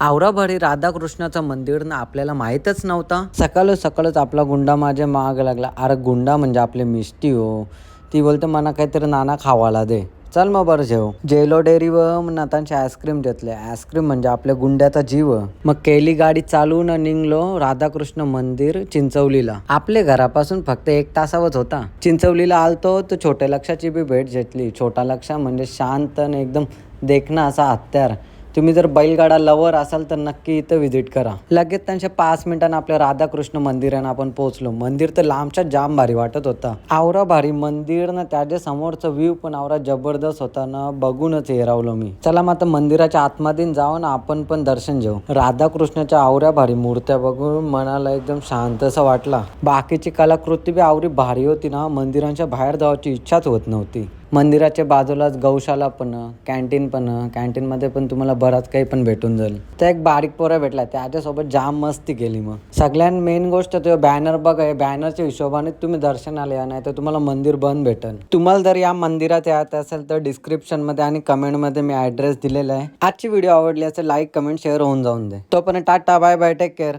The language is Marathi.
आवराभरी राधाकृष्णाचं मंदिर ना आपल्याला माहीतच नव्हता. सकाळ सकाळच आपला गुंडा माझ्या माग लागला. अरे गुंडा म्हणजे आपले मिष्टी हो. ती बोलते मला काहीतरी नाना खावाला दे. चल मग बरं जेव. जेलो डेअरी व नातांची आईस्क्रीम घेतले आईस्क्रीम म्हणजे आपल्या गुंड्याचा जीव. मग केली गाडी चालवून निघलो राधाकृष्ण मंदिर चिंचवलीला. आपल्या घरापासून फक्त एक तासावच होता. चिंचवलीला आलतो तर छोट्या लक्षाची बी भेट घेतली. छोटा लक्ष म्हणजे शांत आणि एकदम देखणं असा हत्यार. तुम्ही जर बैलगाडा लवर असाल तर नक्की इथं व्हिजिट करा. लगेच त्यांच्या पाच मिनिटांना आपल्या राधाकृष्ण मंदिरानं आपण पोहोचलो. मंदिर तर लांबच्या जाम भारी वाटत होता. आवरा भारी मंदिर ना त्याच्या समोरचा व्ह्यू पण आवरा जबरदस्त होता ना बघूनच हेरावलो मी. चला मग आता मंदिराच्या आतमध्ये जाऊन आपण पण दर्शन घेऊ. राधाकृष्णाच्या आवऱ्या भारी मूर्त्या बघून मनाला एकदम शांत असं वाटला. बाकीची कलाकृती बी आवरी भारी होती ना मंदिरांच्या बाहेर जायची इच्छाच होत नव्हती. मंदिराच्या बाजूलाच गौशाला पण कॅन्टीन पण कॅन्टीनमध्ये पण तुम्हाला बराच काही पण भेटून जाईल. त्या एक बारीक पोरा भेटला त्याच्यासोबत जाम मस्ती केली मग. सगळ्यात मेन गोष्ट तो बॅनर बघा बॅनरच्या हिशोबाने तुम्ही दर्शनाला या नाही तर तुम्हाला मंदिर बंद भेटेल. तुम्हाला जर या मंदिरात यायचं असेल तर डिस्क्रिप्शनमध्ये आणि कमेंटमध्ये मी ॲड्रेस दिलेला आहे. आजची व्हिडिओ आवडली असेल लाईक कमेंट शेअर होऊन जाऊन दे. तोपर्यंत tata bye bye take care